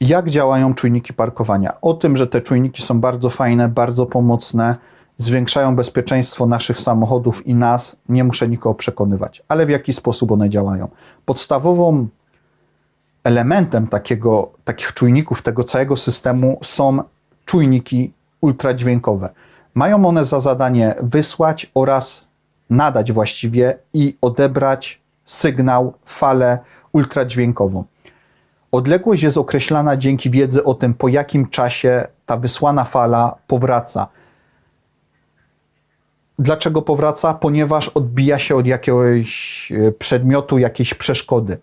Jak działają czujniki parkowania? O tym, że te czujniki są bardzo fajne, bardzo pomocne, zwiększają bezpieczeństwo naszych samochodów i nas, nie muszę nikogo przekonywać. Ale w jaki sposób one działają? Podstawową elementem takiego, takich czujników, tego całego systemu są czujniki ultradźwiękowe. Mają one za zadanie wysłać oraz nadać właściwie i odebrać sygnał, falę ultradźwiękową. Odległość jest określana dzięki wiedzy o tym, po jakim czasie ta wysłana fala powraca. Dlaczego powraca? Ponieważ odbija się od jakiegoś e, przedmiotu, jakiejś przeszkody.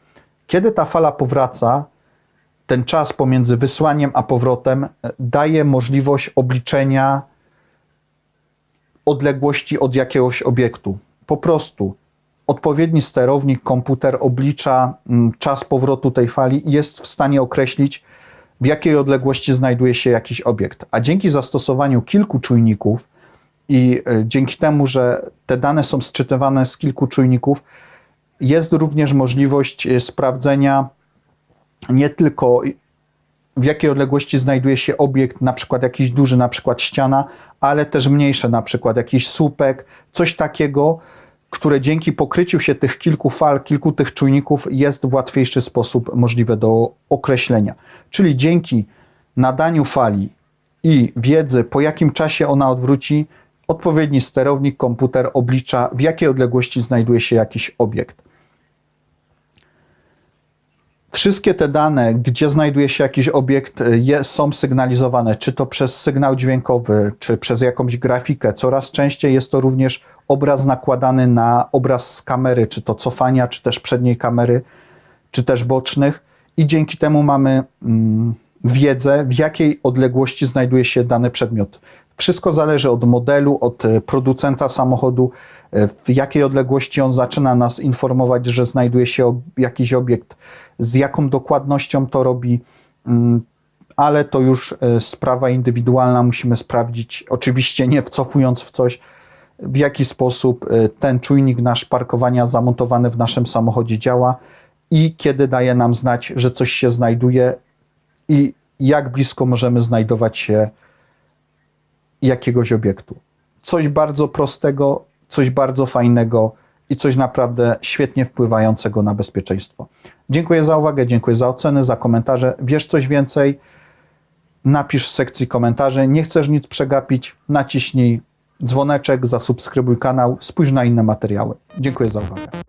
Kiedy ta fala powraca, ten czas pomiędzy wysłaniem a powrotem e, daje możliwość obliczenia odległości od jakiegoś obiektu. Po prostu odpowiedni sterownik, komputer oblicza mm, czas powrotu tej fali i jest w stanie określić, w jakiej odległości znajduje się jakiś obiekt. A dzięki zastosowaniu kilku czujników i e, dzięki temu, że te dane są sczytywane z kilku czujników, jest również możliwość e, sprawdzenia nie tylko w jakiej odległości znajduje się obiekt, na przykład jakiś duży, na przykład ściana, ale też mniejsze, na przykład jakiś słupek, coś takiego, które dzięki pokryciu się tych kilku fal, kilku tych czujników jest w łatwiejszy sposób możliwe do określenia. Czyli dzięki nadaniu fali i wiedzy, po jakim czasie ona odwróci, odpowiedni sterownik, komputer oblicza, w jakiej odległości znajduje się jakiś obiekt. Wszystkie te dane, gdzie znajduje się jakiś obiekt, je, są sygnalizowane, czy to przez sygnał dźwiękowy, czy przez jakąś grafikę. Coraz częściej jest to również obraz nakładany na obraz z kamery, czy to cofania, czy też przedniej kamery, czy też bocznych, i dzięki temu mamy mm, wiedzę, w jakiej odległości znajduje się dany przedmiot. Wszystko zależy od modelu, od e, producenta samochodu, e, w jakiej odległości on zaczyna nas informować, że znajduje się jakiś obiekt, z jaką dokładnością to robi, mm, ale to już e, sprawa indywidualna, musimy sprawdzić, oczywiście nie wcofując w coś, w jaki sposób ten czujnik nasz parkowania zamontowany w naszym samochodzie działa i kiedy daje nam znać, że coś się znajduje i jak blisko możemy znajdować się jakiegoś obiektu. Coś bardzo prostego, coś bardzo fajnego i coś naprawdę świetnie wpływającego na bezpieczeństwo. Dziękuję za uwagę, dziękuję za oceny, za komentarze. Wiesz coś więcej? Napisz w sekcji komentarzy. Nie chcesz nic przegapić? Naciśnij dzwoneczek, zasubskrybuj kanał, spójrz na inne materiały. Dziękuję za uwagę.